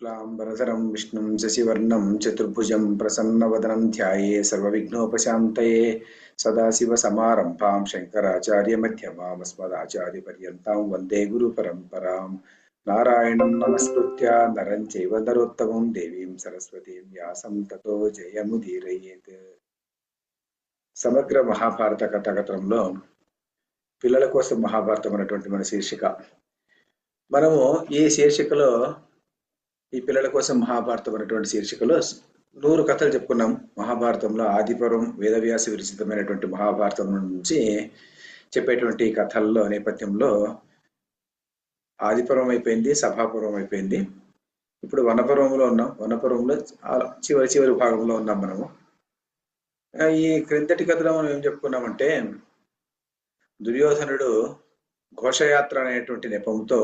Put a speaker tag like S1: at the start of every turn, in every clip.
S1: శుక్లాంబరధరం విష్ణుం శశివర్ణం చతుర్భుజం ప్రసన్నవదనం ధ్యాయే సర్వవిఘ్నోపశాంతయే సదాశివసమారంభాం పర్యంతం వందే గురుపరంపరాం నారాయణం నమస్కృత్య నరం చైవ నరోత్తమం దేవీం సరస్వతీం వ్యాసం తతో జయముదీరయేత్ సమగ్ర మహాభారత కథాకథనంలో పిల్లల కోసం మహాభారతం అనేటువంటి మన శీర్షిక. మనము ఈ శీర్షికలో ఈ పిల్లల కోసం మహాభారతం అనేటువంటి శీర్షికలో నూరు కథలు చెప్పుకున్నాం. మహాభారతంలో ఆదిపురం వేదవ్యాస విరచితమైనటువంటి మహాభారతం నుంచి చెప్పేటువంటి కథల్లో నేపథ్యంలో ఆదిపురం అయిపోయింది సభాపురం అయిపోయింది. ఇప్పుడు వనపురంలో ఉన్నాం. వనపురంలో చివరి చివరి భాగంలో ఉన్నాం మనము. ఈ క్రిందటి కథలో మనం ఏం చెప్పుకున్నామంటే దుర్యోధనుడు ఘోషయాత్ర అనేటువంటి నెపంతో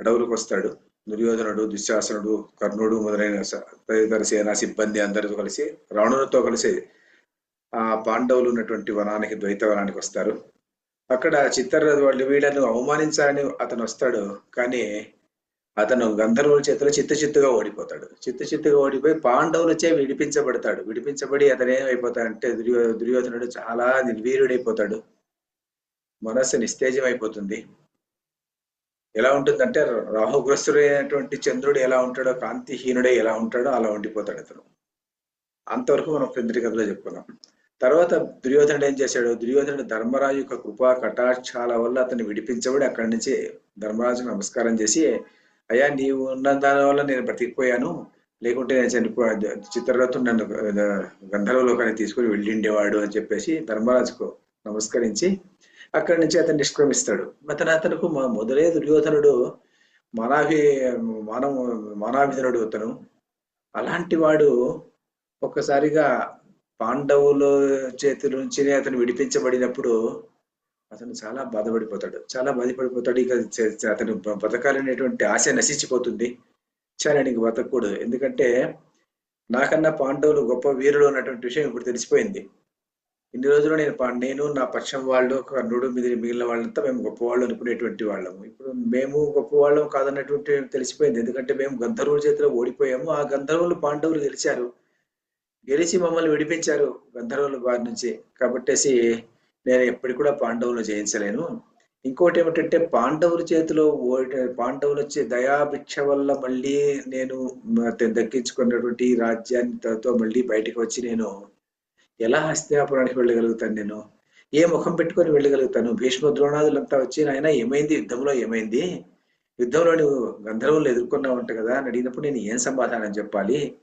S1: అడవులకు వస్తాడు. దుర్యోధనుడు దుశ్శాసనుడు కర్ణుడు మొదలైన తదితర సేనా సిబ్బంది అందరితో కలిసి రావణులతో కలిసి ఆ పాండవులు ఉన్నటువంటి వనానికి ద్వైత వనానికి వస్తారు. అక్కడ చిత్తర వాళ్ళు వీళ్ళను అవమానించాలని అతను వస్తాడు. కానీ అతను గంధర్వుల చేతిలో చిత్త చిత్తుగా ఓడిపోతాడు. చిత్త చిత్తుగా ఓడిపోయి పాండవులచే విడిపించబడతాడు. విడిపించబడి అతను ఏమైపోతాడంటే దుర్యో దుర్యోధనుడు చాలా నిర్వీర్యుడైపోతాడు మనస్సు నిస్తేజం అయిపోతుంది ఎలా ఉంటుందంటే రాహుగ్రస్తుడైనటువంటి చంద్రుడు ఎలా ఉంటాడో కాంతిహీనుడే ఎలా ఉంటాడో అలా ఉండిపోతాడు అతను. అంతవరకు మనం క్రిందటి కథలో చెప్పుకున్నాం. తర్వాత దుర్యోధనుడు ఏం చేశాడు? దుర్యోధనుడు ధర్మరాజు యొక్క కృపా కటాక్షాల వల్ల అతన్ని విడిపించబడి అక్కడి నుంచి ధర్మరాజుకు నమస్కారం చేసి అయ్యా నీవు ఉన్న దాని వల్ల నేను బ్రతికిపోయాను. లేకుంటే నేను చనిపో చిత్రరథం నన్ను గంధర్వలోకాన్ని తీసుకుని వెళ్ళిండేవాడు అని చెప్పేసి ధర్మరాజుకు నమస్కరించి అక్కడి నుంచి అతను నిష్క్రమిస్తాడు. అతను అతనుకు మా మొదలే దుర్యోధనుడు మానాభి మానవ మానాభిధనుడు అతను. అలాంటి వాడు ఒక్కసారిగా పాండవుల చేతుల నుంచి అతను విడిపించబడినప్పుడు అతను చాలా బాధపడిపోతాడు. చాలా బాధపడిపోతాడు. ఇక అతను బతకాలనేటువంటి ఆశ నశించిపోతుంది. చాలా నీకు బతకూడదు ఎందుకంటే నాకన్నా పాండవులు గొప్ప వీరులు అన్నటువంటి విషయం ఇప్పుడు తెలిసిపోయింది. ఇన్ని రోజులు నేను పా- నేను నా పక్షం వాళ్ళు కర్ణుడు మిగిలిన మిగిలిన వాళ్ళంతా మేము గొప్పవాళ్ళు అనుకునేటువంటి వాళ్ళము. ఇప్పుడు మేము గొప్పవాళ్ళం కాదన్నటువంటి తెలిసిపోయింది. ఎందుకంటే మేము గంధర్వుల చేతిలో ఓడిపోయాము. ఆ గంధర్వులు పాండవులు గెలిచారు. గెలిచి మమ్మల్ని విడిపించారు గంధర్వుల బారి నుంచి. కాబట్టేసి నేను ఎప్పటికి కూడా పాండవులు జయించలేను. ఇంకోటి ఏమిటంటే పాండవుల చేతిలో ఓడి పాండవులు వచ్చే దయాభిక్ష వల్ల మళ్ళీ నేను దక్కించుకున్నటువంటి ఈ రాజ్యాన్ని మళ్ళీ బయటకు వచ్చి నేను ఎలా హస్తినాపురానికి వెళ్ళగలుగుతాను నేను? ఏ ముఖం పెట్టుకొని వెళ్ళగలుగుతాను? భీష్మ ద్రోణాదులంతా వచ్చి నాయన ఏమైంది? యుద్ధంలో ఏమైంది? యుద్ధంలో నువ్వు గంధర్వులు ఎదుర్కొన్నావంట కదా అని అడిగినప్పుడు నేను ఏం సమాధానం చెప్పాలి?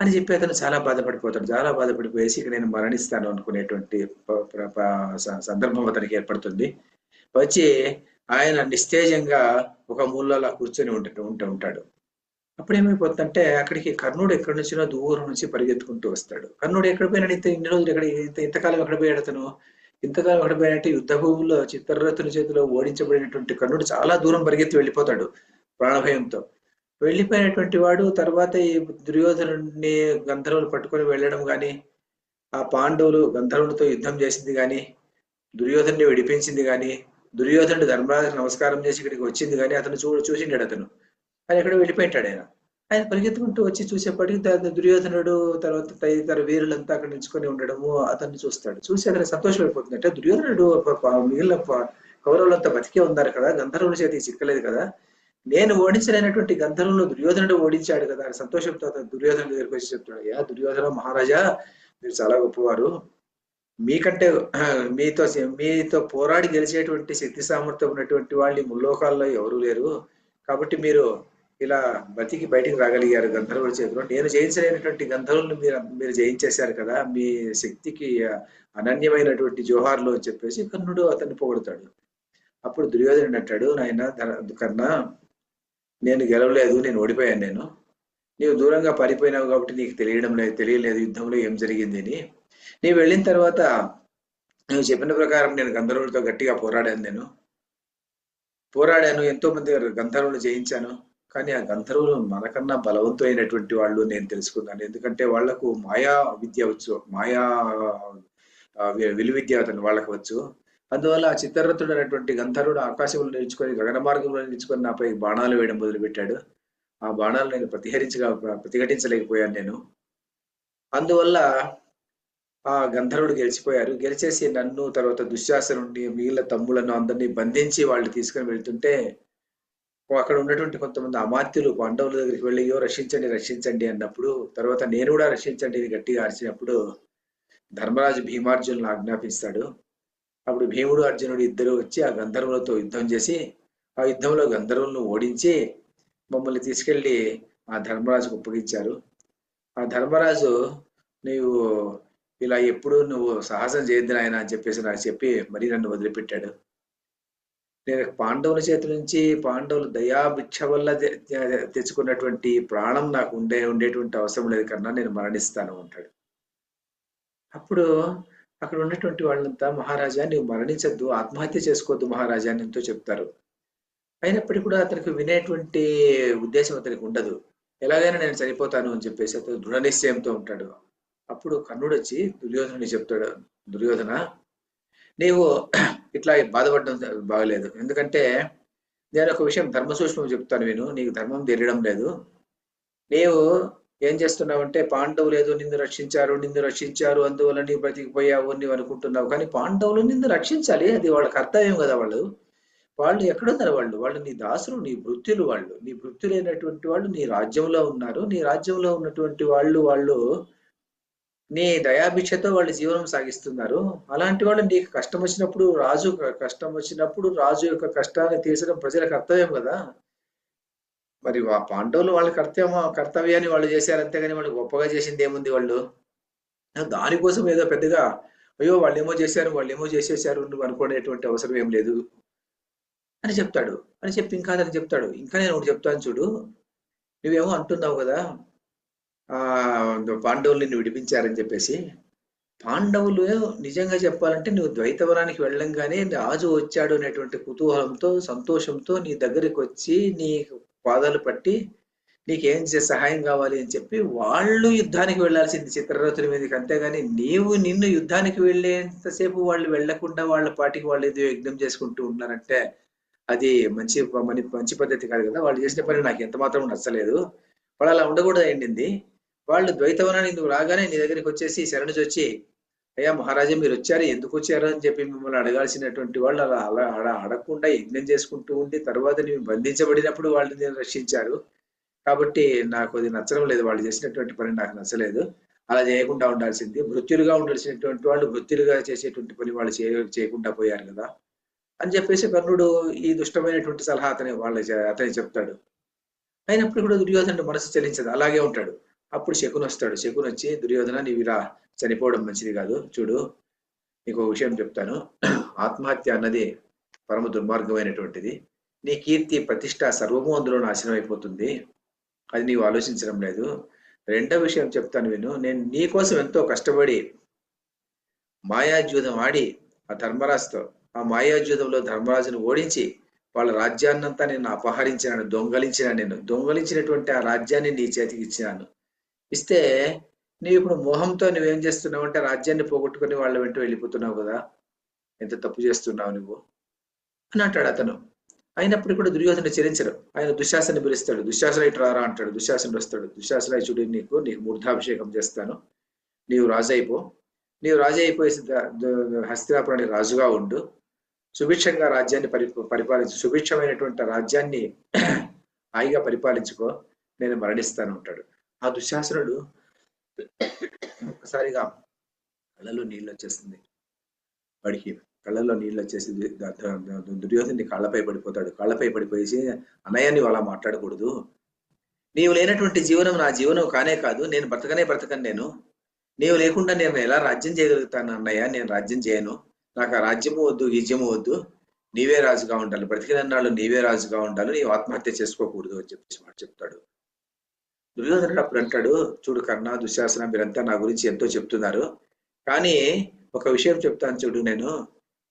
S1: అని చెప్పి అతను చాలా బాధపడిపోతాడు. చాలా బాధపడిపోయేసి ఇక నేను మరణిస్తాను అనుకునేటువంటి సందర్భం అతనికి ఏర్పడుతుంది. వచ్చి ఆయన నిస్తేజంగా ఒక మూలలో కూర్చొని ఉంట ఉంటూ ఉంటాడు. అప్పుడు ఏమైపోతుందంటే అక్కడికి కర్ణుడు ఎక్కడి నుంచినో దూరం నుంచి పరిగెత్తుకుంటూ వస్తాడు. కర్ణుడు ఎక్కడ పోయినాడు? ఇంత ఇన్ని రోజులు ఎక్కడ ఇంత ఇంతకాలం ఎక్కడ పోయాడు అతను? ఇంతకాలం ఎక్కడ పోయినట్టు యుద్ధ భూముల్లో చిత్రరథుని చేతిలో ఓడించబడినటువంటి కర్ణుడు చాలా దూరం పరిగెత్తి వెళ్ళిపోతాడు ప్రాణభయంతో. వెళ్ళిపోయినటువంటి వాడు తర్వాత ఈ దుర్యోధనుడిని గంధర్వులు పట్టుకొని వెళ్ళడం కానీ ఆ పాండవులు గంధర్వులతో యుద్ధం చేసింది కానీ దుర్యోధనుని విడిపించింది గాని దుర్యోధనుడు ధర్మరాజు నమస్కారం చేసి ఇక్కడికి వచ్చింది కానీ అతను చూ చూసిండాడు అతను. ఆయన ఎక్కడో వెళ్ళిపోయింటాడు ఆయన. ఆయన పరిగెత్తుకుంటూ వచ్చి చూసేప్పటికి దుర్యోధనుడు తర్వాత తదితర వీరులంతా అక్కడ నిల్చుకొని ఉండడము అతన్ని చూస్తాడు. చూసి అతను సంతోషమైపోతుంది. అంటే దుర్యోధనుడు ప- మిగిలిన కౌరవులంతా బతికే ఉన్నారు కదా గంధర్వుల చేతికి చిక్కలేదు కదా. నేను ఓడించలేనటువంటి గంధర్వులను దుర్యోధనుడు ఓడించాడు కదా అని సంతోషంతో అతను దుర్యోధనుడి దగ్గరికి వచ్చి చెప్తాడు యా దుర్యోధన మహారాజా మీరు చాలా గొప్పవారు. మీకంటే మీతో మీతో పోరాడి గెలిచేటువంటి శక్తి సామర్థ్యం ఉన్నటువంటి వాళ్ళు ముల్లోకాల్లో ఎవరూ లేరు. కాబట్టి మీరు ఇలా బతికి బయటికి రాగలిగారు గంధర్వుల చేతిలో. నేను జయించలేనటువంటి గంధర్వులను మీరు మీరు జయించేశారు కదా మీ శక్తికి అనన్యమైనటువంటి జోహార్లు అని చెప్పేసి కర్ణుడు అతన్ని పొగడతాడు. అప్పుడు దుర్యోధనుడు అంటాడు నాయన కన్నా కర్ణ నేను గెలవలేదు నేను ఓడిపోయాను నేను. నీవు దూరంగా పారిపోయినావు కాబట్టి నీకు తెలియడం లేదు తెలియలేదు యుద్ధంలో ఏం జరిగింది అని. నీవు వెళ్ళిన తర్వాత నువ్వు చెప్పిన ప్రకారం నేను గంధర్వులతో గట్టిగా పోరాడాను నేను. పోరాడాను ఎంతో మంది గంధర్వులు జయించాను. కానీ ఆ గంధర్వులు మనకన్నా బలవంతమైనటువంటి వాళ్ళు నేను తెలుసుకున్నాను. ఎందుకంటే వాళ్ళకు మాయా విద్య వచ్చు మాయా వి- విలువిద్య అతను వాళ్ళకు వచ్చు. అందువల్ల ఆ చిత్రరథుడు అనేటువంటి గంధర్వుడు ఆకాశంలో నిలుచుకొని గగన మార్గంలో నిలుచుకొని నాపై బాణాలు వేయడం మొదలుపెట్టాడు. ఆ బాణాలు నేను ప్రతిహరించగా ప్రతిఘటించలేకపోయాను నేను. అందువల్ల ఆ గంధర్వుడు గెలిచిపోయారు. గెలిచేసి నన్ను తర్వాత దుశ్శాసనుడిని మిగిలిన తమ్ములను అందరినీ బంధించి వాళ్ళు తీసుకొని వెళ్తుంటే అక్కడ ఉన్నటువంటి కొంతమంది అమాత్యులు పాండవుల దగ్గరికి వెళ్ళి రక్షించండి రక్షించండి అన్నప్పుడు తర్వాత నేను కూడా రక్షించండి అని గట్టిగా అరిచినప్పుడు ధర్మరాజు భీమార్జునులు ఆజ్ఞాపిస్తాడు. అప్పుడు భీముడు అర్జునుడు ఇద్దరు వచ్చి ఆ గంధర్వులతో యుద్ధం చేసి ఆ యుద్ధంలో గంధర్వులను ఓడించి మమ్మల్ని తీసుకెళ్ళి ఆ ధర్మరాజుకు ఒప్పగించారు. ఆ ధర్మరాజు నీవు ఇలా ఎప్పుడు నువ్వు సాహసం చేయొద్దు ఆయన అని చెప్పేసి నాకు చెప్పి మరీ నన్ను వదిలిపెట్టాడు. నేను పాండవుల చేతి నుంచి పాండవులు దయాభిక్ష వల్ల తెచ్చుకున్నటువంటి ప్రాణం నాకు ఉండే ఉండేటువంటి అవసరం లేదు కన్నా నేను మరణిస్తాను అంటాడు. అప్పుడు అక్కడ ఉన్నటువంటి వాళ్ళంతా మహారాజా నువ్వు మరణించద్దు ఆత్మహత్య చేసుకోవద్దు మహారాజా అని ఎంతో చెప్తారు. అయినప్పటికీ కూడా అతనికి వినేటువంటి ఉద్దేశం అతనికి ఉండదు. ఎలాగైనా నేను చనిపోతాను అని చెప్పేసి అతను దృఢ నిశ్చయంతో ఉంటాడు. అప్పుడు కర్ణుడు వచ్చి దుర్యోధనుని చెప్తాడు. దుర్యోధన నీవు ఇట్లా బాధపడడం బాగలేదు. ఎందుకంటే నేను ఒక విషయం ధర్మ సూక్ష్మం చెప్తాను నేను నీకు ధర్మం తెలియడం లేదు. నీవు ఏం చేస్తున్నావంటే పాండవులు ఏదో నిన్ను రక్షించారు నిన్ను రక్షించారు అందువల్ల నీవు బ్రతికిపోయావు అని నీవు అనుకుంటున్నావు. కానీ పాండవులు నిన్ను రక్షించాలి అది వాళ్ళ కర్తవ్యం కదా వాళ్ళు. వాళ్ళు ఎక్కడున్నారు వాళ్ళు? వాళ్ళు నీ దాసులు నీ వృత్తులు వాళ్ళు. నీ వృత్తులైనటువంటి వాళ్ళు నీ రాజ్యంలో ఉన్నారు. నీ రాజ్యంలో ఉన్నటువంటి వాళ్ళు వాళ్ళు నీ దయాభిక్షతో వాళ్ళు జీవనం సాగిస్తున్నారు. అలాంటి వాళ్ళు నీకు కష్టం వచ్చినప్పుడు రాజు కష్టం వచ్చినప్పుడు రాజు యొక్క కష్టాన్ని తీర్చడం ప్రజల కర్తవ్యం కదా? మరి ఆ పాండవులు వాళ్ళ కర్తవ్యం కర్తవ్యాన్ని వాళ్ళు చేశారు అంతేగాని వాళ్ళు గొప్పగా చేసింది ఏముంది వాళ్ళు? దానికోసం ఏదో పెద్దగా అయ్యో వాళ్ళు ఏమో చేశారు వాళ్ళు ఏమో చేసేసారు నువ్వు అనుకునేటువంటి అవసరం ఏం లేదు అని చెప్తాడు. అని చెప్పి ఇంకా అతను చెప్తాడు. ఇంకా నేను ఒకటి చెప్తాను చూడు. నువ్వేమో అంటున్నావు కదా? పాండవుల్ని విడిపించారని చెప్పేసి పాండవులు నిజంగా చెప్పాలంటే నువ్వు ద్వైతవరానికి వెళ్ళంగానే రాజు వచ్చాడు అనేటువంటి కుతూహలంతో సంతోషంతో నీ దగ్గరికి వచ్చి నీ పాదాలు పట్టి నీకేం సహాయం కావాలి అని చెప్పి వాళ్ళు యుద్ధానికి వెళ్ళాల్సింది. చిత్రరథుల మీదకి అంతేగాని నీవు నిన్ను యుద్ధానికి వెళ్ళేంతసేపు వాళ్ళు వెళ్ళకుండా వాళ్ళ పాటికి వాళ్ళు ఏదో యజ్ఞం చేసుకుంటూ ఉన్నారంటే అది మంచి మంచి పద్ధతి కాదు కదా. వాళ్ళు చేసిన పని నాకు ఎంత మాత్రం నచ్చలేదు. వాళ్ళు అలా ఉండకూడదు అయ్యింది వాళ్ళు ద్వైతవనాన్ని నువ్వు రాగానే నీ దగ్గరికి వచ్చేసి శరణుజి వచ్చి అయ్యా మహారాజా మీరు వచ్చారు ఎందుకు వచ్చారు? అని చెప్పి మిమ్మల్ని అడగాల్సినటువంటి వాళ్ళు అలా అలా అలా అడగకుండా యజ్ఞం చేసుకుంటూ ఉండి తర్వాత నేను బంధించబడినప్పుడు వాళ్ళని నేను రక్షించారు. కాబట్టి నాకు అది నచ్చడం లేదు. వాళ్ళు చేసినటువంటి పని నాకు నచ్చలేదు. అలా చేయకుండా ఉండాల్సింది. వృత్తులుగా ఉండాల్సినటువంటి వాళ్ళు వృత్తులుగా చేసేటువంటి పని వాళ్ళు చేయ చేయకుండా పోయారు కదా. అని చెప్పేసి కర్ణుడు ఈ దుష్టమైనటువంటి సలహా అతని వాళ్ళ అతని చెప్తాడు. అయినప్పుడు కూడా దుర్యోధనుడు మనసు చెల్లించదు అలాగే ఉంటాడు. అప్పుడు శకుని వస్తాడు. శకుని వచ్చి దుర్యోధన నీవు ఇలా చనిపోవడం మంచిది కాదు. చూడు నీకు ఒక విషయం చెప్తాను. ఆత్మహత్య అన్నది పరమ దుర్మార్గమైనటువంటిది. నీ కీర్తి ప్రతిష్ట సర్వము అందులో నాశనం అయిపోతుంది. అది నీవు ఆలోచించడం లేదు. రెండో విషయం చెప్తాను విను. నేను నీ కోసం ఎంతో కష్టపడి మాయాజ్యూధం ఆడి ఆ ధర్మరాజుతో ఆ మాయాజ్యూధంలో ధర్మరాజును ఓడించి వాళ్ళ రాజ్యాన్నంతా నేను అపహరించినాను దొంగలించినాను నేను. దొంగలించినటువంటి ఆ రాజ్యాన్ని నీ చేతికి ఇచ్చినాను. ఇస్తే నీవు ఇప్పుడు మోహంతో నువ్వేం చేస్తున్నావు అంటే రాజ్యాన్ని పోగొట్టుకుని వాళ్ళ వెంట వెళ్ళిపోతున్నావు కదా. ఎంత తప్పు చేస్తున్నావు నువ్వు? అని అంటాడు అతను. అయినప్పుడు కూడా దుర్యోధన చరించరు ఆయన దుశ్శాసన పిలుస్తాడు దుశ్శాసన ఇటు రారా అంటాడు. దుశ్శాసనుడు వస్తాడు. దుశ్శాసన చూడు నీకు నీకు మూర్ధాభిషేకం చేస్తాను. నీవు రాజు అయిపో నీవు రాజు అయిపోయి హస్తినాపురానికి రాజుగా ఉండు. సుభిక్షంగా రాజ్యాన్ని పరి పరిపాలించు. సుభిక్షమైనటువంటి రాజ్యాన్ని హాయిగా పరిపాలించుకో. నేను మరణిస్తాను అంటాడు. ఆ దుశ్శాసనుడు ఒక్కసారిగా కళ్ళలో నీళ్ళు వచ్చేస్తుంది వాడికి కళ్ళల్లో నీళ్ళు వచ్చేసి దుర్యోధని కాళ్ళపై పడిపోతాడు. కాళ్ళపై పడిపోయేసి అన్నయ్య నీవు అలా మాట్లాడకూడదు. నీవు లేనటువంటి జీవనం నా జీవనం కానే కాదు. నేను బ్రతకనే బ్రతకను నేను. నీవు లేకుండా నేను ఎలా రాజ్యం చేయగలుగుతాను అన్నయ్య? నేను రాజ్యం చేయను. నాకు ఆ రాజ్యము వద్దు గిజ్యము వద్దు. నీవే రాజుగా ఉండాలి. బ్రతికినన్నాళ్ళు నీవే రాజుగా ఉండాలి. నీవు ఆత్మహత్య చేసుకోకూడదు అని చెప్పేసి వాడు చెప్తాడు. దుర్యోధనుడు అప్పుడు అంటాడు చూడు కర్ణ దుశ్శాసన మీరంతా నా గురించి ఎంతో చెప్తున్నారు. కానీ ఒక విషయం చెప్తాను చూడు నేను.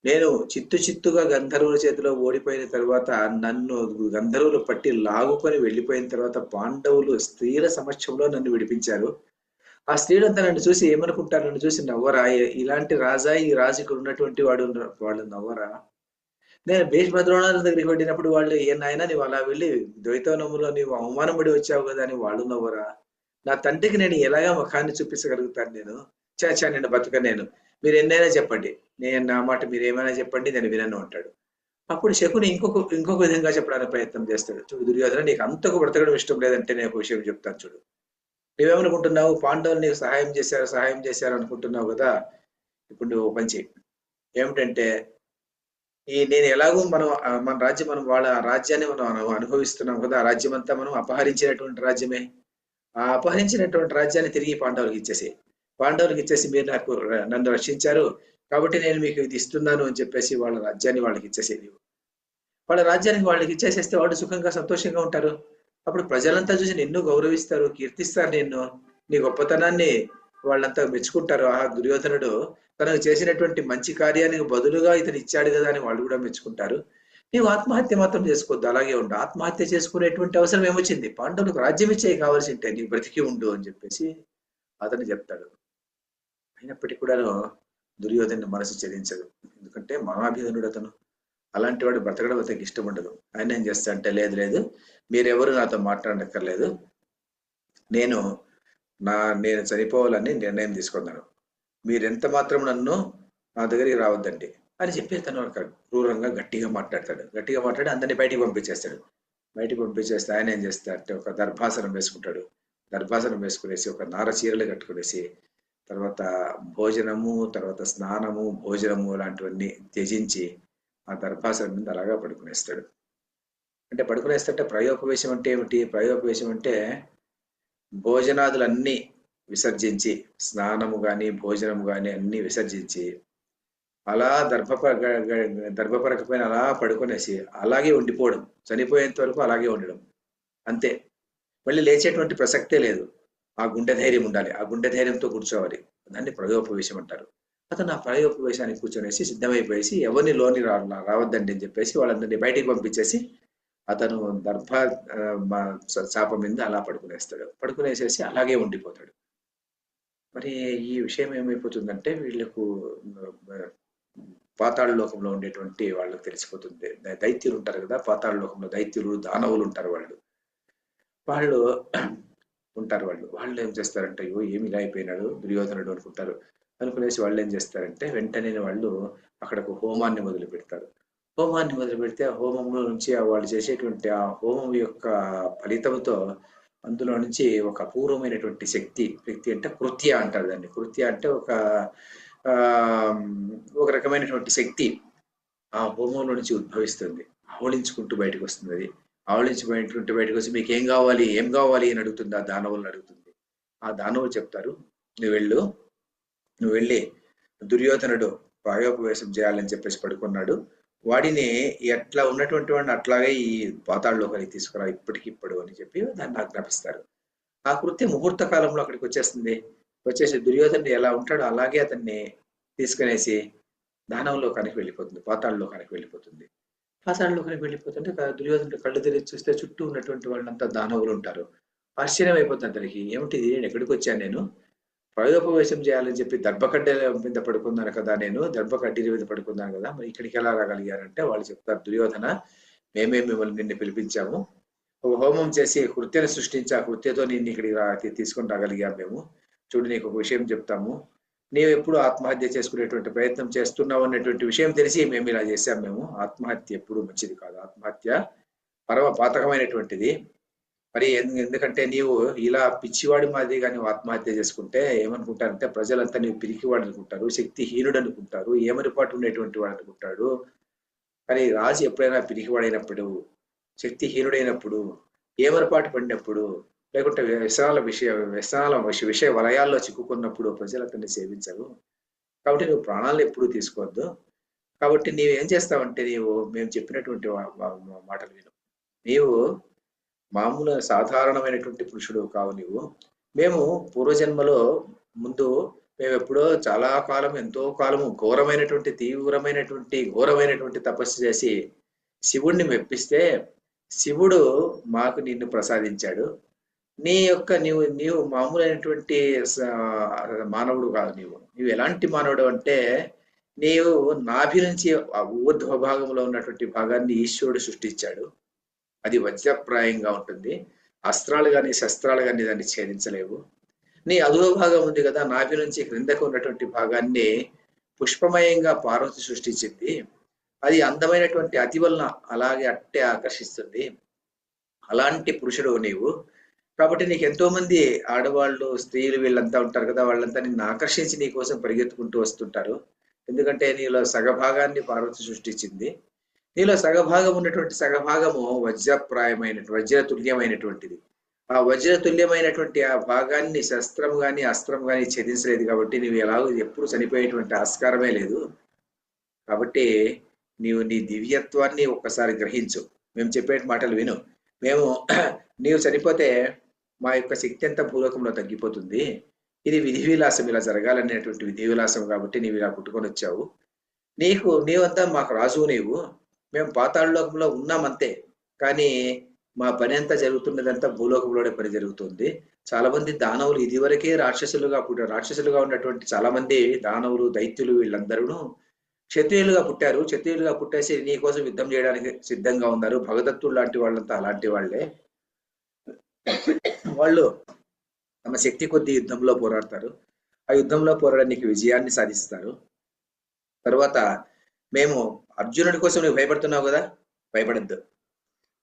S1: నేను చిత్తు చిత్తుగా గంధర్వుల చేతిలో ఓడిపోయిన తర్వాత నన్ను గంధర్వులు పట్టి లాగుకొని వెళ్ళిపోయిన తర్వాత పాండవులు స్త్రీల సమక్షంలో నన్ను విడిపించారు. ఆ స్త్రీలంతా నన్ను చూసి ఏమనుకుంటారు? నన్ను చూసి నవ్వరా? ఇలాంటి రాజా ఈ రాజు ఇక్కడ ఉన్నటువంటి వాడు వాళ్ళు నవ్వరా? నేను భీష్మ ద్రోణాల దగ్గరికి వెళ్ళినప్పుడు వాళ్ళు ఏ నాయన నీవు అలా వెళ్ళి ద్వైతవనములో నీవు అవమానం పడి వచ్చావు కదా అని వాళ్ళు నవ్వరా? నా తండ్రికి నేను ఎలాగా ముఖాన్ని చూపించగలుగుతాను నేను? చాచా నేను బతుక నేను మీరు ఎన్నైనా చెప్పండి. నేను నా మాట మీరు ఏమైనా చెప్పండి నేను వినను అంటాడు. అప్పుడు శకుని ఇంకొక ఇంకొక విధంగా చెప్పడానికి ప్రయత్నం చేస్తాడు. చూడు దుర్యోధన నీకు అంతకు బ్రతకడం ఇష్టం లేదంటే నేను ఒక విషయం చెప్తాను చూడు. నువ్వేమనుకుంటున్నావు? పాండవులు నీకు సహాయం చేశారు సహాయం చేశారు అనుకుంటున్నావు కదా? ఇప్పుడు నువ్వు పని చేయి ఏమిటంటే ఈ నేను ఎలాగో మనం మన రాజ్యం మనం వాళ్ళ రాజ్యాన్ని మనం అనుభవిస్తున్నాం కదా ఆ రాజ్యం అంతా మనం అపహరించినటువంటి రాజ్యమే. ఆ అపహరించినటువంటి రాజ్యాన్ని తిరిగి పాండవులకు ఇచ్చేసి పాండవులకు ఇచ్చేసి మీరు నాకు నన్ను రక్షించారు. కాబట్టి నేను మీకు ఇది ఇస్తున్నాను అని చెప్పేసి వాళ్ళ రాజ్యాన్ని వాళ్ళకి ఇచ్చేసేది నీవు. వాళ్ళ రాజ్యానికి వాళ్ళకి ఇచ్చేసేస్తే వాళ్ళు సుఖంగా సంతోషంగా ఉంటారు. అప్పుడు ప్రజలంతా చూసి నిన్ను గౌరవిస్తారు కీర్తిస్తారు నిన్ను. నీ గొప్పతనాన్ని వాళ్ళంతా మెచ్చుకుంటారు. ఆ దుర్యోధనుడు తనకు చేసినటువంటి మంచి కార్యానికి బదులుగా ఇతను ఇచ్చాడు కదా అని వాళ్ళు కూడా మెచ్చుకుంటారు. నీవు ఆత్మహత్య మాత్రం చేసుకోవద్దు అలాగే ఉండు. ఆత్మహత్య చేసుకునేటువంటి అవసరం ఏమొచ్చింది? పాండవులకు రాజ్యం ఇచ్చేయి కావాల్సి ఉంటే నీవు బ్రతికి ఉండు అని చెప్పేసి అతను చెప్తాడు. అయినప్పటికీ కూడా దుర్యోధను మనసు చెల్లించదు ఎందుకంటే మహాభిధనుడు అతను అలాంటి వాడు బ్రతకడం అతనికి ఇష్టం ఉండదు. ఆయన ఏం చేస్తా అంటే లేదు లేదు మీరెవరు నాతో మాట్లాడక్కర్లేదు నేను నా నేను చనిపోవాలని నిర్ణయం తీసుకున్నాను. మీరెంత మాత్రం నన్ను నా దగ్గరికి రావద్దండి అని చెప్పి తను క్రూరంగా గట్టిగా మాట్లాడతాడు. గట్టిగా మాట్లాడి అందరినీ బయటికి పంపించేస్తాడు. బయటికి పంపించేస్తే ఆయన ఏం చేస్తాడంటే ఒక దర్భాసనం వేసుకుంటాడు. దర్భాసనం వేసుకునేసి ఒక నార చీరలు కట్టుకునేసి తర్వాత భోజనము తర్వాత స్నానము భోజనము లాంటివన్నీ త్యజించి ఆ దర్భాసనం మీద అలాగా పడుకునేస్తాడు. అంటే పడుకునేస్తే ప్రయోపవేశం అంటే ఏమిటి? ప్రయోపవేశం అంటే భోజనాదులన్నీ విసర్జించి స్నానము కానీ భోజనము కానీ అన్ని విసర్జించి అలా దర్భప గ- అలా పడుకునేసి అలాగే ఉండిపోవడం చనిపోయేంత వరకు అలాగే ఉండడం. అంతే. మళ్ళీ లేచేటువంటి ప్రసక్తే లేదు. ఆ గుండె ధైర్యం ఉండాలి. ఆ గుండె ధైర్యంతో కూర్చోవాలి. దాన్ని ప్రయోపవేశం అంటారు. అతను ఆ ప్రయోపవేశానికి కూర్చొనేసి సిద్ధమైపోయేసి ఎవరిని లోని రా రావద్దండి అని చెప్పేసి వాళ్ళందరినీ బయటికి పంపించేసి అతను దర్భ ఆ, మా- మీద అలా పడుకునేస్తాడు. పడుకునేసేసి అలాగే ఉండిపోతాడు. మరి ఈ విషయం ఏమైపోతుందంటే వీళ్ళకు పాతాళ లోకంలో ఉండేటువంటి వాళ్ళకి తెలిసిపోతుంది. దైత్యులు ఉంటారు కదా పాతాళ లోకంలో దైత్యులు దానవులు ఉంటారు వాళ్ళు. వాళ్ళు ఉంటారు వాళ్ళు. వాళ్ళు ఏం చేస్తారంటే అయ్యో ఏమి ఇలా అయిపోయినాడు దుర్యోధనుడు అనుకుంటారు. అనుకునేసి వాళ్ళు ఏం చేస్తారంటే వెంటనే వాళ్ళు అక్కడ ఒక హోమాన్ని మొదలు పెడతారు హోమాన్ని మొదలుపెడితే ఆ హోమంలో నుంచి వాళ్ళు చేసేటువంటి ఆ హోమం యొక్క ఫలితంతో అందులో నుంచి ఒక అపూర్వమైనటువంటి శక్తి శక్తి అంటే కృత్య అంటారు దాన్ని. కృత్య అంటే ఒక ఒక రకమైనటువంటి శక్తి ఆ హోమంలో నుంచి ఉద్భవిస్తుంది. ఆవలించుకుంటూ బయటకు వస్తుంది అది. ఆవలించుకుంటూ బయటకు వచ్చి మీకు ఏం కావాలి ఏం కావాలి అని అడుగుతుంది ఆ దానవులను అడుగుతుంది. ఆ దానవులు చెప్తారు నువ్వు వెళ్ళు నువ్వు వెళ్ళి దుర్యోధనుడు ప్రాయోపవేశం చేయాలని చెప్పేసి పడుకున్నాడు. వాడిని ఎట్లా ఉన్నటువంటి వాడిని అట్లాగే ఈ పాతాళలోకి తీసుకురా ఇప్పటికి ఇప్పుడు అని చెప్పి దాన్ని ఆజ్ఞాపిస్తారు. ఆ కృత్యం ముహూర్త కాలంలో అక్కడికి వచ్చేస్తుంది. వచ్చేసి దుర్యోధనుడు ఎలా ఉంటాడో అలాగే అతన్ని తీసుకునేసి దానంలోకానికి వెళ్ళిపోతుంది పాతాళలోకానికి వెళ్ళిపోతుంది. పాతాళలోకానికి వెళ్ళిపోతుంటే క- దుర్యోధనుడు కళ్ళు తెరిచి చూస్తే చుట్టూ ఉన్నటువంటి వాళ్ళంతా దానవులు ఉంటారు. ఆశ్చర్యం అయిపోతుంది అతనికి ఏమిటిది నేను ఎక్కడికి వచ్చాను నేను? ప్రయోపవేశం చేయాలని చెప్పి దర్భకడ్డల మీద పడుకున్నాను కదా నేను దర్భకడ్డీల మీద పడుకున్నాను కదా మరి ఇక్కడికి ఎలా రాగలిగారంటే వాళ్ళు చెప్తారు దుర్యోధన మేమే మిమ్మల్ని నిన్ను పిలిపించాము. ఒక హోమం చేసి కృత్యను సృష్టించి ఆ కృత్యతో నిన్ను ఇక్కడికి రా తీసుకొని రాగలిగాం మేము. చూడు నీకు ఒక విషయం చెప్తాము. నీవు ఎప్పుడు ఆత్మహత్య చేసుకునేటువంటి ప్రయత్నం చేస్తున్నావు అనేటువంటి విషయం తెలిసి మేము ఇలా చేశాం మేము. ఆత్మహత్య ఎప్పుడు మంచిది కాదు. ఆత్మహత్య పరమ పాతకమైనటువంటిది. మరి ఎందు- ఎందుకంటే నీవు ఇలా పిచ్చివాడి మాదిరిగా కానీ ఆత్మహత్య చేసుకుంటే ఏమనుకుంటారంటే ప్రజలంతా నీవు పిరికివాడు అనుకుంటారు శక్తిహీనుడు అనుకుంటారు ఏమరిపాటు ఉండేటువంటి వాడు అనుకుంటాడు. కానీ రాజు ఎప్పుడైనా పిరికివాడైనప్పుడు శక్తిహీనుడైనప్పుడు ఏమరపాటు పడినప్పుడు లేకుంటే వ్యసనాల విషయ వ్యసనాల విషయ వలయాల్లో చిక్కుకున్నప్పుడు ప్రజలు అతన్ని సేవించరు. కాబట్టి నువ్వు ప్రాణాలను ఎప్పుడూ తీసుకోవద్దు. కాబట్టి నీవు ఏం చేస్తావంటే నీవు మేము చెప్పినటువంటి మాటలు విను. నీవు మామూలు సాధారణమైనటువంటి పురుషుడు కావు నీవు. మేము పూర్వజన్మలో ముందు మేము ఎప్పుడో చాలా కాలం ఎంతో కాలము ఘోరమైనటువంటి తీవ్రమైనటువంటి ఘోరమైనటువంటి తపస్సు చేసి శివుణ్ణి మెప్పిస్తే శివుడు మాకు నిన్ను ప్రసాదించాడు. నీ యొక్క నీవు నీవు మామూలైనటువంటి మానవుడు కాదు నీవు. నీవు ఎలాంటి మానవుడు అంటే నీవు నాభి నుంచి ఊర్ధ్వ భాగంలో ఉన్నటువంటి భాగాన్ని ఈశ్వరుడు సృష్టించాడు. అది వజ్రప్రాయంగా ఉంటుంది. అస్త్రాలు కానీ శస్త్రాలు కానీ దాన్ని ఛేదించలేవు. నీ అధో భాగం ఉంది కదా నాభి నుంచి క్రిందకు ఉన్నటువంటి భాగాన్ని పుష్పమయంగా పార్వతి సృష్టించింది. అది అందమైనటువంటి అతి వలన అలాగే అట్టే ఆకర్షిస్తుంది. అలాంటి పురుషుడు నీవు. కాబట్టి నీకు ఎంతో మంది ఆడవాళ్ళు స్త్రీలు వీళ్ళంతా ఉంటారు కదా వాళ్ళంతా నిన్ను ఆకర్షించి నీ కోసం పరిగెత్తుకుంటూ వస్తుంటారు. ఎందుకంటే నీలో సగభాగాన్ని పార్వతి సృష్టించింది. నీలో సగభాగం ఉన్నటువంటి సగభాగము వజ్రప్రాయమైన వజ్రతుల్యమైనటువంటిది. ఆ వజ్రతుల్యమైనటువంటి ఆ భాగాన్ని శస్త్రం గాని అస్త్రం గాని ఛేదించలేదు కాబట్టి నీవు ఎలాగో ఎప్పుడు చనిపోయేటువంటి ఆస్కారమే లేదు. కాబట్టి నీవు నీ దివ్యత్వాన్ని ఒక్కసారి గ్రహించు. మేము చెప్పే మాటలు విను. మేము నీవు చనిపోతే మా యొక్క శక్తి అంతా భూలోకంలో తగ్గిపోతుంది. ఇది విధి విలాసం ఇలా జరగాలనేటువంటి విధి విలాసం కాబట్టి నీవు ఇలా పుట్టుకొని వచ్చావు. నీకు నీవంతా మాకు రాజు నీవు. మేము పాతాళలోకంలో ఉన్నామంతే కానీ మా పని అంతా జరుగుతున్నదంతా భూలోకంలోనే పని జరుగుతుంది. చాలా మంది దానవులు ఇదివరకే రాక్షసులుగా పుట్టారు రాక్షసులుగా ఉన్నటువంటి చాలా మంది దానవులు దైత్యులు వీళ్ళందరూ క్షత్రియులుగా పుట్టారు. క్షత్రియులుగా పుట్టేసి నీ కోసం యుద్ధం చేయడానికి సిద్ధంగా ఉన్నారు. భగదత్తుడు లాంటి వాళ్ళంతా అలాంటి వాళ్ళే. వాళ్ళు తమ శక్తి కొద్ది యుద్ధంలో పోరాడతారు. ఆ యుద్ధంలో పోరాడడానికి విజయాన్ని సాధిస్తారు. తర్వాత మేము అర్జునుడి కోసం నువ్వు భయపడుతున్నావు కదా? భయపడద్దు.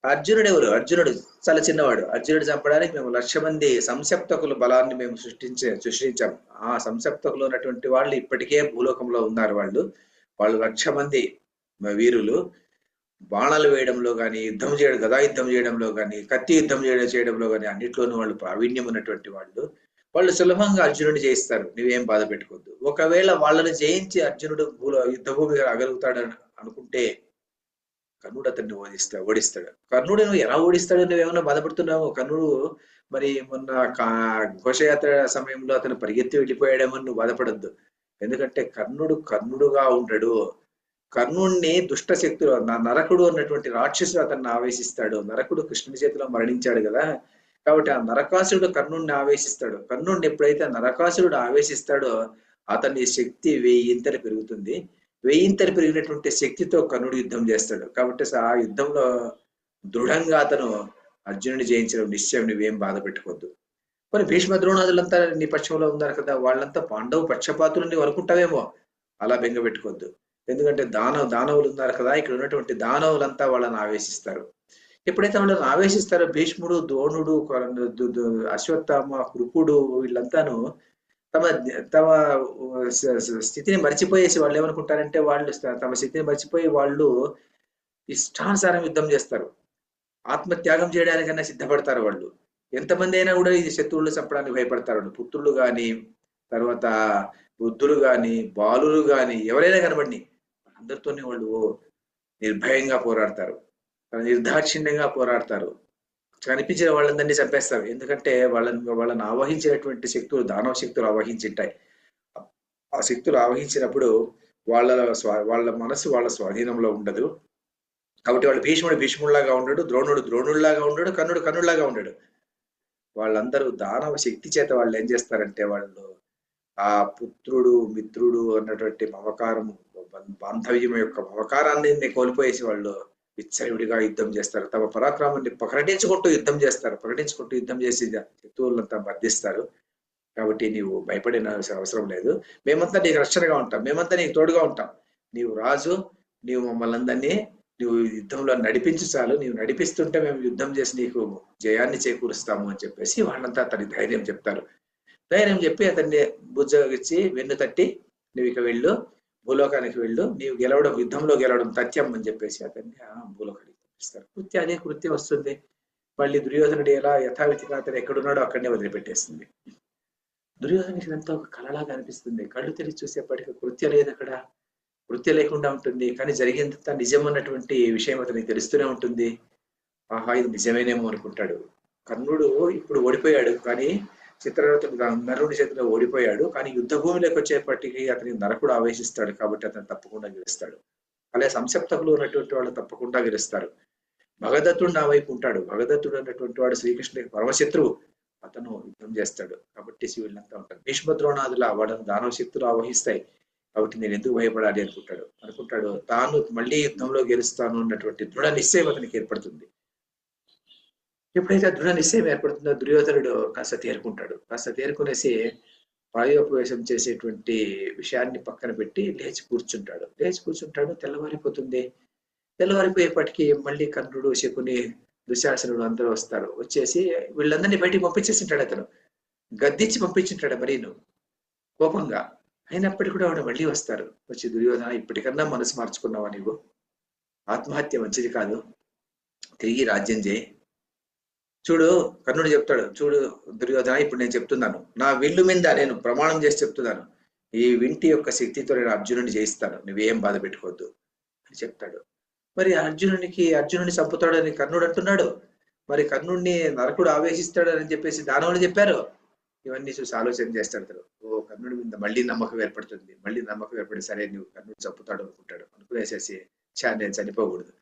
S1: అర్జునుడు ఎవరు? అర్జునుడు చాలా చిన్నవాడు. అర్జునుడు చంపడానికి మేము లక్ష మంది సంసప్తకుల బలాన్ని మేము సృష్టించే సృష్టించాం. ఆ సంసప్తకులు ఉన్నటువంటి వాళ్ళు ఇప్పటికే భూలోకంలో ఉన్నారు వాళ్ళు. వాళ్ళు లక్ష మంది వీరులు. బాణాలు వేయడంలో కానీ యుద్ధం చేయడం గదా యుద్ధం చేయడంలో కానీ కత్తి యుద్ధం చేయడం చేయడంలో కానీ అన్నిట్లోనూ వాళ్ళు ప్రావీణ్యం ఉన్నటువంటి వాళ్ళు. వాళ్ళు సులభంగా అర్జునుడిని జయిస్తారు. నువ్వేం బాధ పెట్టుకోవద్దు. ఒకవేళ వాళ్ళని జయించి అర్జునుడు భూలో యుద్ధ భూమి రాగలుగుతాడని అనుకుంటే కర్ణుడు అతన్ని ఓడిస్తా ఓడిస్తాడు. కర్ణుడు ఎలా ఓడిస్తాడు నువ్వేమన్నా బాధపడుతున్నావు? కర్ణుడు మరి మొన్న కా- ఘోషయాత్ర సమయంలో అతను పరిగెత్తి వెళ్ళిపోయాడేమో నువ్వు బాధపడద్దు. ఎందుకంటే కర్ణుడు కర్ణుడుగా ఉంటాడు కర్ణుణ్ణి దుష్ట శక్తులు నా నరకుడు అన్నటువంటి రాక్షసుడు అతన్ని ఆవేశిస్తాడు. నరకుడు కృష్ణుని చేతిలో మరణించాడు కదా. కాబట్టి ఆ నరకాసురుడు కర్ణుడిని ఆవేశిస్తాడు. కర్ణుణ్ణి ఎప్పుడైతే నరకాసురుడు ఆవేశిస్తాడో అతని శక్తి వెయ్యింతలు పెరుగుతుంది. వెయ్యింతలు పెరిగినటువంటి శక్తితో కర్ణుడు యుద్ధం చేస్తాడు. కాబట్టి ఆ యుద్ధంలో దృఢంగా అతను అర్జునుడిని జయించడం నిశ్చయం నువ్వేం బాధ పెట్టుకోవద్దు. మరి భీష్మ ద్రోణాదులంతా నీ పక్షంలో ఉన్నారు కదా వాళ్ళంతా పాండవ పక్షపాతులు నువ్వు అనుకుంటావేమో. అలా బెంగ పెట్టుకోవద్దు. ఎందుకంటే దానవ దానవులు ఉన్నారు కదా ఇక్కడ ఉన్నటువంటి దానవులంతా వాళ్ళని ఆవేశిస్తారు. ఎప్పుడైతే వాళ్ళని ఆవేశిస్తారో భీష్ముడు ద్రోణుడు అశ్వత్థామ కృపుడు వీళ్ళంతాను తమ తమ స్థితిని మర్చిపోయేసి వాళ్ళు ఏమనుకుంటారంటే వాళ్ళు తమ స్థితిని మర్చిపోయి వాళ్ళు ఇష్టానుసారం యుద్ధం చేస్తారు. ఆత్మత్యాగం చేయడానికన్నా సిద్ధపడతారు వాళ్ళు. ఎంతమంది అయినా కూడా ఇది శత్రువులు చంపడానికి భయపడతారు పుత్రులు కానీ తర్వాత బుద్ధులు కానీ బాలులు కానీ ఎవరైనా కనబడి అందరితోనే వాళ్ళు నిర్భయంగా పోరాడతారు. నిర్దాక్షిణ్యంగా పోరాడతారు. కనిపించిన వాళ్ళందరినీ చంపేస్తారు ఎందుకంటే వాళ్ళని వాళ్ళని ఆవహించినటువంటి శక్తులు దానవ శక్తులు ఆవహించింటాయి. ఆ శక్తులు ఆవహించినప్పుడు వాళ్ళ స్వా వాళ్ళ మనసు వాళ్ళ స్వాధీనంలో ఉండదు. కాబట్టి వాళ్ళు భీష్ముడు భీష్ముడిలాగా ఉండడు ద్రోణుడు ద్రోణుడిలాగా ఉండడు కన్నుడు కన్నుడిలాగా ఉండడు. వాళ్ళందరూ దానవ శక్తి చేత వాళ్ళు ఏం చేస్తారంటే వాళ్ళు ఆ పుత్రుడు మిత్రుడు అన్నటువంటి మమకారం బాంధవ్యం యొక్క మమకారాన్ని కోల్పోయేసి వాళ్ళు విచ్చలవిడిగా యుద్ధం చేస్తారు. తమ పరాక్రమాన్ని ప్రకటించుకుంటూ యుద్ధం చేస్తారు. ప్రకటించుకుంటూ యుద్ధం చేసి శత్రువులంతా మర్దిస్తారు కాబట్టి నీవు భయపడిన అవసరం లేదు. మేమంతా నీకు రక్షణగా ఉంటాం. మేమంతా నీకు తోడుగా ఉంటాం. నీవు రాజు నీవు మమ్మల్ని అందరినీ నువ్వు యుద్ధంలో నడిపించు చాలు. నీవు నడిపిస్తుంటే మేము యుద్ధం చేసి నీకు జయాన్ని చేకూరుస్తాము అని చెప్పేసి వాళ్ళంతా అతని ధైర్యం చెప్తారు. ధైర్యం చెప్పి అతన్ని బుజ్జగించి వెన్ను తట్టి నువ్వు ఇక వెళ్ళు. భూలోకానికి వెళ్ళు నీవు గెలవడం యుద్ధంలో గెలవడం తథ్యం అని చెప్పేసి అతన్ని భూలోకానికి పంపిస్తారు కృత్య అదే కృత్యం వస్తుంది. మళ్ళీ దుర్యోధనుడు ఎలా యథావిధిగా అతను ఎక్కడున్నాడో అక్కడనే వదిలిపెట్టేస్తుంది. దుర్యోధనుడికి ఇదంతా ఒక కళలాగా అనిపిస్తుంది. కళ్ళు తెరిచి చూసేప్పటికీ కృత్య లేదు అక్కడ. కృత్య లేకుండా ఉంటుంది. కానీ జరిగేంత నిజం అన్నటువంటి విషయం అతనికి తెలుస్తూనే ఉంటుంది. ఆహా ఇది నిజమేనేమో అనుకుంటాడు. కర్ణుడు ఇప్పుడు ఓడిపోయాడు. కానీ చిత్రరథుడు నరుడి చేతిలో ఓడిపోయాడు. కానీ యుద్ధ భూమిలోకి వచ్చేప్పటికీ అతని నరకుడు ఆవేశిస్తాడు కాబట్టి అతను తప్పకుండా గెలుస్తాడు. అలాగే సంసప్తకులు ఉన్నటువంటి వాళ్ళు తప్పకుండా గెలుస్తారు. భగదత్తుడు నా వైపు ఉంటాడు. భగదత్తుడు అన్నటువంటి వాడు శ్రీకృష్ణుడికి పరమశత్రువు. అతను యుద్ధం చేస్తాడు. కాబట్టి వీళ్ళంతా ఉంటాడు భీష్మ ద్రోణాదుల వాళ్ళని దానవ శక్తులు ఆవహిస్తాయి. కాబట్టి నేను ఎందుకు భయపడాలి అనుకుంటాడు? అనుకుంటాడు తాను మళ్ళీ యుద్ధంలో గెలుస్తాను అన్నటువంటి దృఢ నిశ్చయం అతనికి ఏర్పడుతుంది. ఎప్పుడైతే ఆ దృఢ నిశ్చయం ఏర్పడుతుందో దుర్యోధనుడు కాస్త తేరుకుంటాడు. కాస్త తేరుకునేసి ప్రాయోపవేశం చేసేటువంటి విషయాన్ని పక్కన పెట్టి లేచి కూర్చుంటాడు. లేచి కూర్చుంటాడు తెల్లవారిపోతుంది. తెల్లవారిపోయేపటికి మళ్ళీ కర్ణుడు శకుని దుశాసనుడు అందరూ వస్తారు. వచ్చేసి వీళ్ళందరినీ బయటికి పంపించేసింటాడు అతను. గద్దించి పంపించుంటాడు మరీను. కోపంగా. అయినప్పటికీ కూడా వాడు మళ్ళీ వస్తారు. వచ్చి దుర్యోధన ఇప్పటికన్నా మనసు మార్చుకున్నావా నీవు? ఆత్మహత్య మంచిది కాదు. తిరిగి రాజ్యం చేయి. చూడు కర్ణుడు చెప్తాడు చూడు దుర్యోధన ఇప్పుడు నేను చెప్తున్నాను. నా విల్లు మీద నేను ప్రమాణం చేసి చెప్తున్నాను. ఈ వింటి యొక్క శక్తితో నేను అర్జునుడిని జయిస్తాను. నువ్వేం బాధ పెట్టుకోవద్దు. అని చెప్తాడు. మరి అర్జునునికి అర్జునుడిని చంపుతాడని కర్ణుడు అంటున్నాడు. మరి కర్ణుడిని నరకుడు ఆవేశిస్తాడని చెప్పేసి దానవులు చెప్పారు. ఇవన్నీ చూసి ఆలోచన చేస్తాడు అతను ఓ కర్ణుడి మీద మళ్ళీ నమ్మకం ఏర్పడుతుంది. మళ్ళీ నమ్మకం ఏర్పడి సరే నువ్వు కర్ణుడు చంపుతాడు అనుకుంటాడు. అనుకునేసేసి చా నేను చనిపోకూడదు.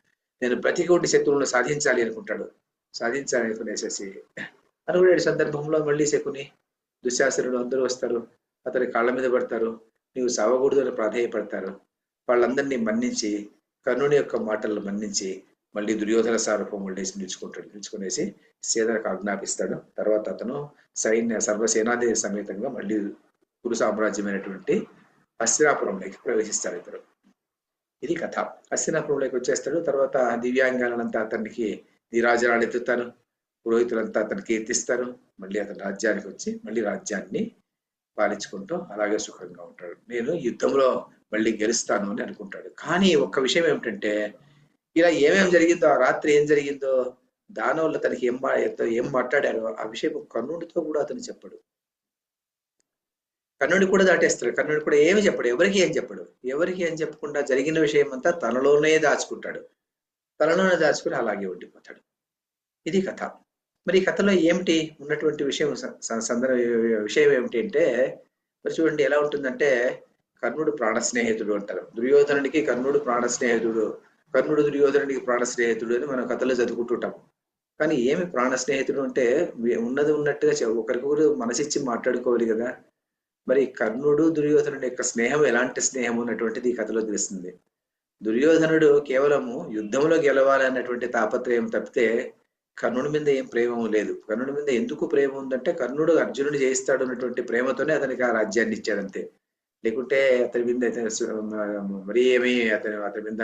S1: నేను ప్రతికూటి శత్రువులను సాధించాలి అనుకుంటాడు. సాధించాలి అనుకునేసేసి అనుకునే సందర్భంలో మళ్ళీ శకుని దుశ్శాసనుడు అందరూ వస్తారు. అతని కాళ్ళ మీద పడతారు. నీవు సావకూడదు అని ప్రాధేయపడతారు. వాళ్ళందరినీ మన్నించి కర్ణుని యొక్క మాటలను మన్నించి మళ్ళీ దుర్యోధన సారూపం వల్లేసి నిలుచుకుంటాడు. నిలుచుకునేసి సీతకు ఆజ్ఞాపిస్తాడు. తర్వాత అతను సైన్య సర్వసేనాధి సమేతంగా మళ్ళీ కురు సామ్రాజ్యమైనటువంటి హస్తినాపురంలోకి ప్రవేశిస్తాడు ఇతడు ఇది కథ. హస్తినాపురంలోకి వచ్చేస్తాడు. తర్వాత దివ్యాంగాలంతా అతనికి నీరాజనాలు ఎత్తుతాను పురోహితులంతా అతను కీర్తిస్తారు. మళ్ళీ అతని రాజ్యానికి వచ్చి మళ్ళీ రాజ్యాన్ని పాలించుకుంటూ అలాగే సుఖంగా ఉంటాడు. నేను యుద్ధంలో మళ్ళీ గెలుస్తాను అని అనుకుంటాడు. కానీ ఒక్క విషయం ఏమిటంటే ఇలా ఏమేం జరిగిందో ఆ రాత్రి ఏం జరిగిందో దానవులు అతనికి ఏం మా ఏం మాట్లాడారో ఆ విషయం కర్ణుడితో కూడా అతను చెప్పడు. కర్ణుడి కూడా దాటేస్తాడు. కర్ణుడు కూడా ఏమి చెప్పడు. ఎవరికి ఏం చెప్పడు? ఎవరికి ఏం చెప్పకుండా జరిగిన విషయం అంతా తనలోనే దాచుకుంటాడు. తలలోనే దాచుకుని అలాగే ఉండిపోతాడు. ఇది కథ. మరి ఈ కథలో ఏమిటి? ఉన్నటువంటి విషయం సందర్భ విషయం ఏమిటి అంటే మరి చూడండి ఎలా ఉంటుందంటే కర్ణుడు ప్రాణ స్నేహితుడు అంటారు. దుర్యోధనుడికి కర్ణుడు ప్రాణ స్నేహితుడు కర్ణుడు దుర్యోధనుడికి ప్రాణ స్నేహితుడు అని మనం కథలో చదువుకుంటుంటాం. కానీ ఏమి ప్రాణ స్నేహితుడు అంటే ఉన్నది ఉన్నట్టుగా ఒకరికొకరు మనసిచ్చి మాట్లాడుకోవాలి కదా. మరి కర్ణుడు దుర్యోధనుడి యొక్క స్నేహం ఎలాంటి స్నేహం ఉన్నటువంటిది ఈ కథలో తెలుస్తుంది. దుర్యోధనుడు కేవలము యుద్ధంలో గెలవాలన్నటువంటి తాపత్రయం తప్పితే కర్ణుడి మీద ఏం ప్రేమ లేదు. కర్ణుడి మీద ఎందుకు ప్రేమ ఉందంటే కర్ణుడు అర్జునుడు చేయిస్తాడు అన్నటువంటి ప్రేమతోనే అతనికి ఆ రాజ్యాన్ని ఇచ్చాడంతే లేకుంటే అతని మీద మరి ఏమీ అతని అతని మీద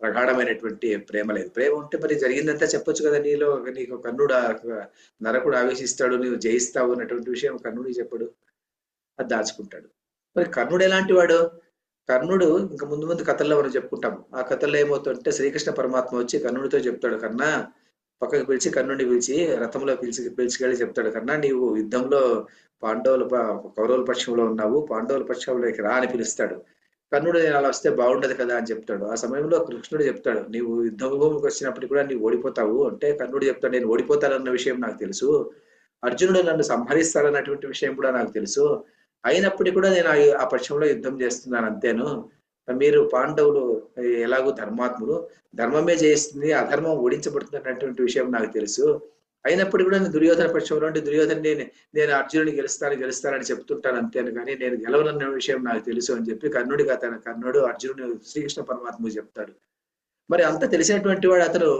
S1: ప్రగాఢమైనటువంటి ప్రేమ లేదు. ప్రేమ ఉంటే మరి జరిగిందంతా చెప్పొచ్చు కదా నీలో. నీకు కర్ణుడు నరకుడు ఆవేశిస్తాడు నీవు జయిస్తావు అన్నటువంటి విషయం కర్ణుడికి చెప్పడు. అది దాచుకుంటాడు. మరి కర్ణుడు ఎలాంటి వాడు? కర్ణుడు ఇంకా ముందు ముందు కథల్లో మనం చెప్పుకుంటాం. ఆ కథల్లో ఏమవుతుంటే శ్రీకృష్ణ పరమాత్మ వచ్చి కర్ణుడితో చెప్తాడు కన్నా పక్కకు పిలిచి కర్ణుడిని పిలిచి రథంలో పిలిచి పిలిచికెళ్ళి చెప్తాడు. కన్నా నీవు యుద్ధంలో పాండవుల కౌరవుల పక్షంలో ఉన్నావు పాండవుల పక్షంలోకి రా అని పిలుస్తాడు. కర్ణుడు నేను అలా వస్తే బాగుండదు కదా అని చెప్తాడు. ఆ సమయంలో కృష్ణుడు చెప్తాడు నీవు యుద్ధ భూమికి వచ్చినప్పటికి కూడా నీవు ఓడిపోతావు. అంటే కర్ణుడు చెప్తాడు నేను ఓడిపోతానన్న విషయం నాకు తెలుసు. అర్జునుడు నన్ను సంహరిస్తాడన్నటువంటి విషయం కూడా నాకు తెలుసు. అయినప్పటికీ కూడా నేను ఆ పక్షంలో యుద్ధం చేస్తున్నాను అంతేను. మీరు పాండవులు ఎలాగో ధర్మాత్ములు ధర్మమే చేస్తుంది అధర్మం ఓడించబడుతున్నటువంటి విషయం నాకు తెలుసు. అయినప్పుడు కూడా నేను దుర్యోధన పక్షంలో ఉంటే దుర్యోధన నేను నేను అర్జునుడిని గెలుస్తాను గెలుస్తానని చెప్తుంటాను అంతేను. కానీ నేను గెలవనన్న విషయం నాకు తెలుసు అని చెప్పి కర్ణుడిగా తన కర్ణుడు అర్జునుడు శ్రీకృష్ణ పరమాత్మ చెప్తాడు. మరి అంత తెలిసినటువంటి వాడు అతను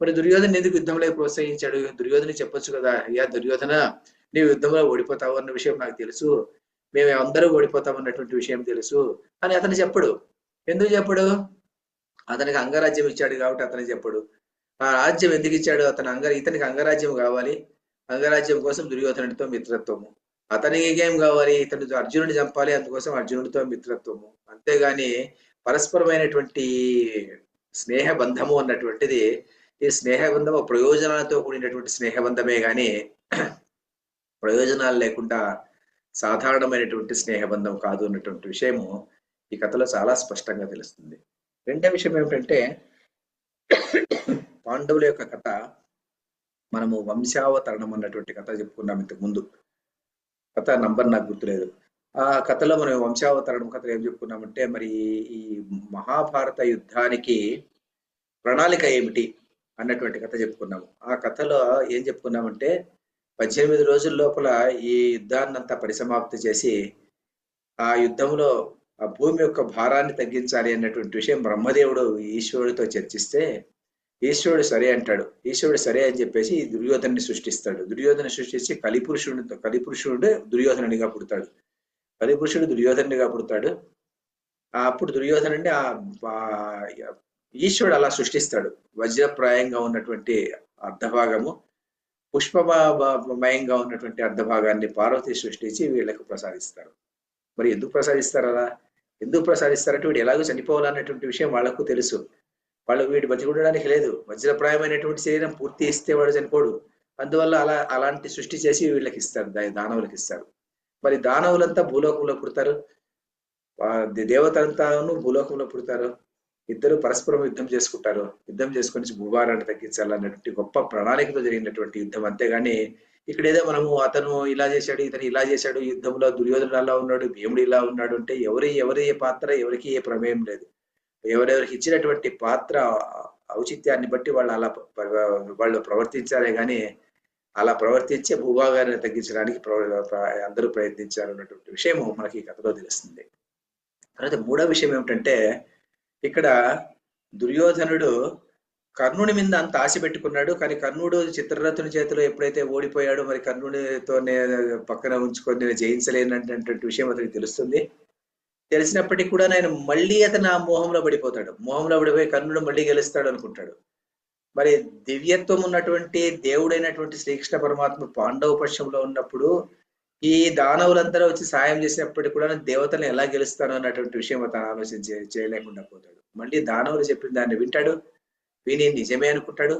S1: మరి దుర్యోధన ఎందుకు యుద్ధంలో ప్రోత్సహించాడు? దుర్యోధన చెప్పొచ్చు కదా అయ్యా దుర్యోధన నీవు యుద్ధంలో ఓడిపోతావు అన్న విషయం నాకు తెలుసు. మేము అందరూ ఓడిపోతాం అన్నటువంటి విషయం తెలుసు. అని అతను చెప్పడు. ఎందుకు చెప్పడు? అతనికి అంగరాజ్యం ఇచ్చాడు కాబట్టి అతను చెప్పడు. ఆ రాజ్యం ఎందుకు ఇచ్చాడు? అతను అంగ ఇతనికి అంగరాజ్యం కావాలి. అంగరాజ్యం కోసం దుర్యోధనుడితో మిత్రత్వము. అతనికి ఏం కావాలి? ఇతను అర్జునుడిని చంపాలి. అందుకోసం అర్జునుడితో మిత్రత్వము. అంతేగాని పరస్పరమైనటువంటి స్నేహ బంధము అన్నటువంటిది ఈ స్నేహ బంధము ప్రయోజనాలతో కూడినటువంటి స్నేహబంధమే గాని ప్రయోజనాలు లేకుండా సాధారణమైనటువంటి స్నేహబంధం కాదు అన్నటువంటి విషయము ఈ కథలో చాలా స్పష్టంగా తెలుస్తుంది. రెండో విషయం ఏమిటంటే పాండవుల యొక్క కథ మనము వంశావతరణం అన్నటువంటి కథ చెప్పుకున్నాం ఇంతకు ముందు. కథ నంబర్ నాకు గుర్తులేదు. ఆ కథలో మనం వంశావతరణం కథ ఏం చెప్పుకున్నామంటే మరి ఈ మహాభారత యుద్ధానికి ప్రణాళిక ఏమిటి అన్నటువంటి కథ చెప్పుకున్నాము. ఆ కథలో ఏం చెప్పుకున్నామంటే పద్దెనిమిది రోజుల లోపల ఈ యుద్ధాన్నంతా పరిసమాప్తి చేసి ఆ యుద్ధంలో ఆ భూమి యొక్క భారాన్ని తగ్గించాలి అన్నటువంటి విషయం బ్రహ్మదేవుడు ఈశ్వరుడితో చర్చిస్తే ఈశ్వరుడు సరే అంటాడు. ఈశ్వరుడు సరే అని చెప్పేసి ఈ సృష్టిస్తాడు. దుర్యోధన సృష్టించి కలిపురుషుడితో కలిపురుషుడు దుర్యోధనుడిగా పుడతాడు. కలిపురుషుడు దుర్యోధనుడిగా పుడతాడు. అప్పుడు దుర్యోధనుడిని ఆ ఈశ్వరుడు అలా సృష్టిస్తాడు. వజ్రప్రాయంగా ఉన్నటువంటి అర్ధభాగము. పుష్పమయంగా ఉన్నటువంటి అర్ధభాగాన్ని పార్వతి సృష్టించి వీళ్ళకు ప్రసాదిస్తారు. మరి ఎందుకు ప్రసాదిస్తారు అలా? ఎందుకు ప్రసాదిస్తారంటే వీడు ఎలాగో చనిపోవాలన్నటువంటి విషయం వాళ్ళకు తెలుసు. వాళ్ళు వీడు బతికుండడానికి లేదు. వజ్రప్రాయమైనటువంటి శరీరం పూర్తి ఇస్తే వాడు చనిపోడు. అందువల్ల అలా అలాంటి సృష్టి చేసి వీళ్ళకి ఇస్తారు దా- దానవులకు ఇస్తారు. మరి దానవులంతా భూలోకంలో పుడతారు? దేవతలంతాను భూలోకంలో పుడతారు? ఇద్దరు పరస్పరం యుద్ధం చేసుకుంటారు. యుద్ధం చేసుకొని భూభారాన్ని తగ్గించాలన్నటువంటి గొప్ప ప్రణాళికతో జరిగినటువంటి యుద్ధం అంతేగాని ఇక్కడ ఏదో మనము అతను ఇలా చేశాడు ఇతను ఇలా చేశాడు యుద్ధంలో దుర్యోధనుడు అలా ఉన్నాడు భీముడు ఇలా ఉన్నాడు అంటే ఎవరి ఎవరి ఏ పాత్ర ఎవరికి ఏ ప్రమేయం లేదు. ఎవరెవరికి ఇచ్చినటువంటి పాత్ర ఔచిత్యాన్ని బట్టి వాళ్ళు అలా వాళ్ళు ప్రవర్తించారే కానీ అలా ప్రవర్తించే భూభాగాన్ని తగ్గించడానికి అందరూ ప్రయత్నించారు అన్నటువంటి విషయము మనకి ఈ కథలో తెలుస్తుంది. తర్వాత మూడో విషయం ఏమిటంటే ఇక్కడ దుర్యోధనుడు కర్ణుడి మీద అంత ఆశ పెట్టుకున్నాడు. కానీ కర్ణుడు చిత్రరథుని చేతిలో ఎప్పుడైతే ఓడిపోయాడో మరి కర్ణుడితో పక్కన ఉంచుకొని నేను జయించలేనటువంటి విషయం అతనికి తెలుస్తుంది. తెలిసినప్పటికీ కూడా నేను మళ్ళీ అతను ఆ మోహంలో పడిపోతాడు. మోహంలో పడిపోయి కర్ణుడు మళ్ళీ గెలుస్తాడు అనుకుంటాడు. మరి దివ్యత్వం ఉన్నటువంటి దేవుడైనటువంటి శ్రీకృష్ణ పరమాత్మ పాండవ పక్షంలో ఉన్నప్పుడు ఈ దానవులందరూ వచ్చి సాయం చేసినప్పటికీ కూడా దేవతలను ఎలా గెలుస్తాను అన్నటువంటి విషయం తను ఆలోచన చేయలేకుండా పోతాడు. మళ్ళీ దానవులు చెప్పిన దాన్ని వింటాడు విని నిజమే అనుకుంటాడు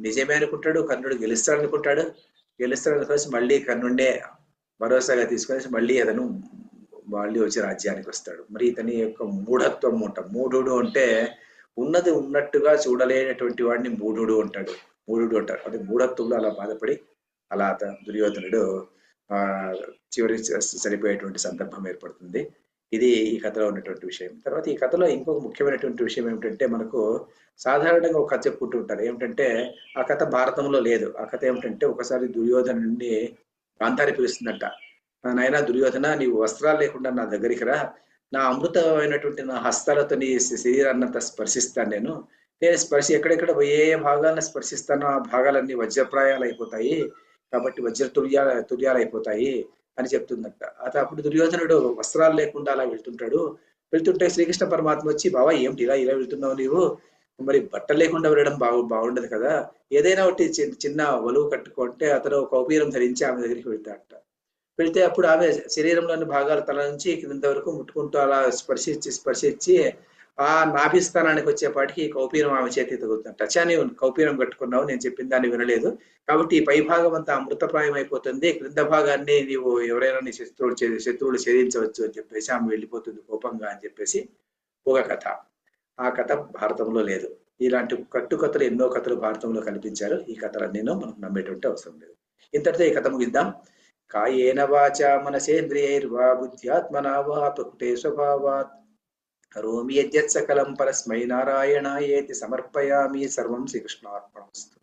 S1: నిజమే అనుకుంటాడు కర్ణుడు గెలుస్తాడు అనుకుంటాడు గెలుస్తాడు అనుకోసి మళ్ళీ కర్ణుండే భరోసాగా తీసుకొని మళ్ళీ అతను మళ్ళీ వచ్చి రాజ్యానికి వస్తాడు. మరి ఇతని యొక్క మూఢత్వం ఉంట మూఢుడు అంటే ఉన్నది ఉన్నట్టుగా చూడలేనటువంటి వాడిని మూఢుడు అంటాడు. మూఢుడు అంటారు. అంటే మూఢత్వంలో అలా బాధపడి అలా అత దుర్యోధనుడు చివరి చనిపోయేటువంటి సందర్భం ఏర్పడుతుంది. ఇది ఈ కథలో ఉన్నటువంటి విషయం. తర్వాత ఈ కథలో ఇంకొక ముఖ్యమైనటువంటి విషయం ఏమిటంటే మనకు సాధారణంగా ఒక కథ చెప్పుకుంటూ ఉంటారు. ఏమిటంటే ఆ కథ భారతంలో లేదు. ఆ కథ ఏమిటంటే ఒకసారి దుర్యోధనుడిని గాంధారి పిలుస్తుందంట. నాయన దుర్యోధన నీవు వస్త్రాలు లేకుండా నా దగ్గరికి రా. నా అమృతమైనటువంటి నా హస్తాలతో నీ శరీరాన్నంతా స్పర్శిస్తాను నేను. నేను స్పర్శ ఎక్కడెక్కడ ఏ ఏ భాగాలను స్పర్శిస్తానో ఆ భాగాలన్నీ వజ్రప్రాయాలు అయిపోతాయి. కాబట్టి వజ్ర తుర్యాల తుర్యాలైపోతాయి అయిపోతాయి అని చెప్తుందంట. అత అప్పుడు దుర్యోధనుడు వస్త్రాలు లేకుండా అలా వెళ్తుంటాడు. వెళ్తుంటే శ్రీకృష్ణ పరమాత్మ వచ్చి బావా ఏమిటి ఇలా ఇలా వెళ్తున్నావు నీవు? మరి బట్టలు లేకుండా వెళ్ళడం బాగు బాగుండదు కదా. ఏదైనా ఒకటి చిన్న చిన్న వలువు కట్టుకుంటే అతను కౌపీరం ధరించి ఆమె దగ్గరికి వెళ్తాడట. వెళ్తే అప్పుడు ఆమె శరీరంలోని భాగాల తల నుంచి క్రింద వరకు ముట్టుకుంటూ అలా స్పర్శించి స్పర్శించి ఆ నాభిస్థానానికి వచ్చేపాటికి ఈ ఆమె చేతి తగులుతుంట టచాని కౌపీనం కట్టుకున్నావు నేను చెప్పిన దాన్ని వినలేదు. కాబట్టి ఈ పై భాగం అంతా అమృతప్రాయం అయిపోతుంది క్రింద భాగాన్ని నీవు ఎవరైనా నీ శత్రువులు శత్రువులు ఛేదించవచ్చు అని చెప్పేసి ఆమె వెళ్ళిపోతుంది కోపంగా అని చెప్పేసి ఒక కథ. ఆ కథ భారతంలో లేదు. ఇలాంటి కట్టుకథలు ఎన్నో కథలు భారతంలో కనిపించారు. ఈ కథలన్నీనో మనం నమ్మేటువంటి అవసరం లేదు. ఇంతటితో ఈ కథ ముగిద్దాం. కాయేన వాచ మనసేంద్రియైర్వా బుద్ధ్యాత్మనా వా ప్రకృతే స్వభావాత్. కరోమి యద్యత్ సకలం పరస్మై నారాయణాయేతి సమర్పయామి. సర్వం శ్రీకృష్ణార్పణమస్తు.